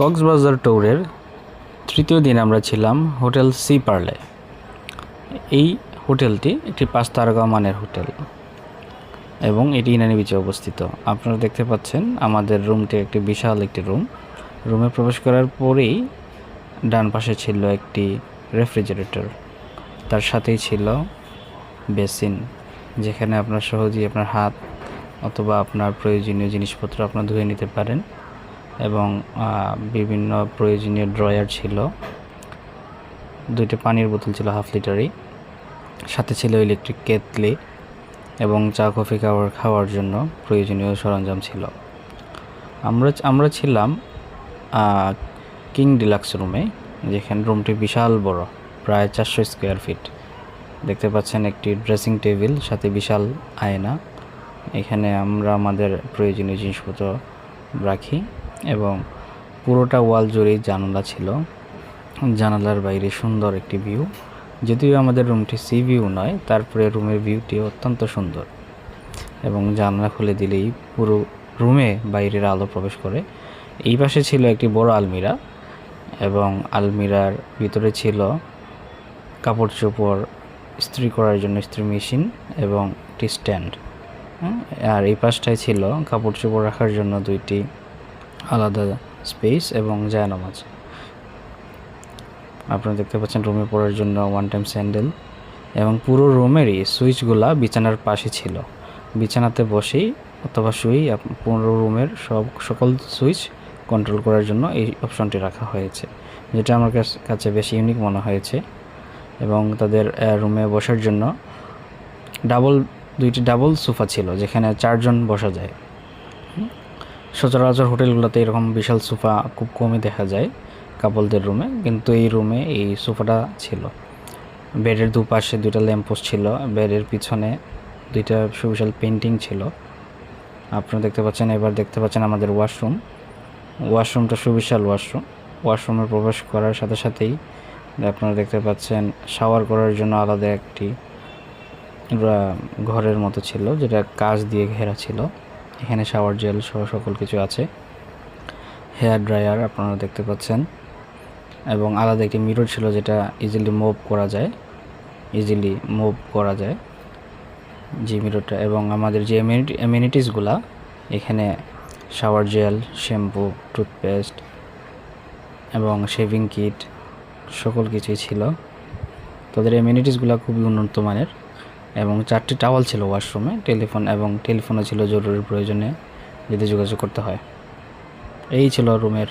কক্সবাজার ট্যুরের তৃতীয় দিন আমরা ছিলাম হোটেল সি পার্লে। এই হোটেলটি একটি পাঁচ তারকা মানের হোটেল এবং এটি ইনানি বিচে অবস্থিত। আপনারা দেখতে পাচ্ছেন আমাদের রুমটি একটি বিশাল একটি রুম। রুমে প্রবেশ করার পরেই ডান পাশে ছিল একটি রেফ্রিজারেটর, তার সাথেই ছিল বেসিন, যেখানে আপনার সহজেই আপনার হাত অথবা আপনার প্রয়োজনীয় জিনিসপত্র আপনার ধুয়ে নিতে পারেন। এবং বিভিন্ন প্রয়োজনীয় ড্রয়ার ছিল। দুইটা পানির বোতল ছিল হাফ লিটারই। সাথে ছিল ইলেকট্রিক কেতলি এবং চা, কফি খাওয়ার খাওয়ার জন্য প্রয়োজনীয় সরঞ্জাম ছিল। আমরা আমরা ছিলাম কিং ডিলাক্স রুমে, যেখানে রুমটি বিশাল বড়, প্রায় চারশো স্কোয়ার ফিট। দেখতে পাচ্ছেন একটি ড্রেসিং টেবিল, সাথে বিশাল আয়না। এখানে আমরা আমাদের প্রয়োজনীয় জিনিসপত্র রাখি। এবং পুরোটা ওয়াল জুড়েই জানালা ছিল। জানালার বাইরে সুন্দর একটি ভিউ যদিও আমাদের রুমটি সি ভিউ নয়, তারপরে রুমের ভিউটি অত্যন্ত সুন্দর। এবং জানলা খুলে দিলেই পুরো রুমে বাইরের আলো প্রবেশ করে। এই পাশে ছিল একটি বড় আলমিরা এবং আলমিরার ভিতরে ছিল কাপড় চোপড় ইস্ত্রি করার জন্য ইস্ত্রি মেশিন এবং একটি স্ট্যান্ড। আর এই পাশটায় ছিল কাপড় চোপড় রাখার জন্য দুইটি আলাদা স্পেস এবং জায়নামাজ আপনারা দেখতে পাচ্ছেন রুমে পড়ার জন্য ওয়ান টাইম স্যান্ডেল এবং পুরো রুমেরই সুইচগুলা বিছানার পাশে ছিল বিছানাতে বসেই অথবা শুয়েই পুরো রুমের সব, সকল সুইচ কন্ট্রোল করার জন্য এই অপশনটি রাখা হয়েছে, যেটা আমার কাছ- বেশি ইউনিক মনে হয়েছে এবং তাদের রুমে বসার জন্য ডাবল দুইটি ডাবল সোফা ছিল, যেখানে চারজন বসা যায়। সচরাচর হোটেলগুলোতে এরকম বিশাল সোফা খুব কমই দেখা যায়, কাপলদের রুমে কিন্তু এই রুমে এই সোফাটা ছিল। বেডের দুপাশে দুইটা ল্যাম্পোস্ট ছিল, বেডের পিছনে দুইটা সুবিশাল পেন্টিং ছিল। আপনারা দেখতে পাচ্ছেন, এবার দেখতে পাচ্ছেন আমাদের ওয়াশরুম ওয়াশরুমটা সুবিশাল ওয়াশরুম ওয়াশরুমে প্রবেশ করার সাথে সাথেই আপনারা দেখতে পাচ্ছেন শাওয়ার করার জন্য আলাদা একটি ঘরের মতো ছিল, যেটা কাঁচ দিয়ে ঘেরা ছিল। এখানে শাওয়ার জেল সহ সকল কিছু আছে। হেয়ার ড্রায়ার আপনারা দেখতে পাচ্ছেন। এবং আলাদা একটি মিরর ছিল যেটা ইজিলি মুভ করা যায়। ইজিলি মুভ করা যায় যে মিররটা এবং আমাদের যে এমিনিটিসগুলা এখানে শাওয়ার জেল শ্যাম্পু টুথপেস্ট এবং শেভিং কিট সকল কিছুই ছিল। তাদের এমিনিটিসগুলো খুবই উন্নত মানের। এবং চারটি টাওয়াল ছিল ওয়াশরুমে, টেলিফোন এবং টেলিফোনও ছিল জরুরি প্রয়োজনে যদি যোগাযোগ করতে হয়। এই ছিল রুমের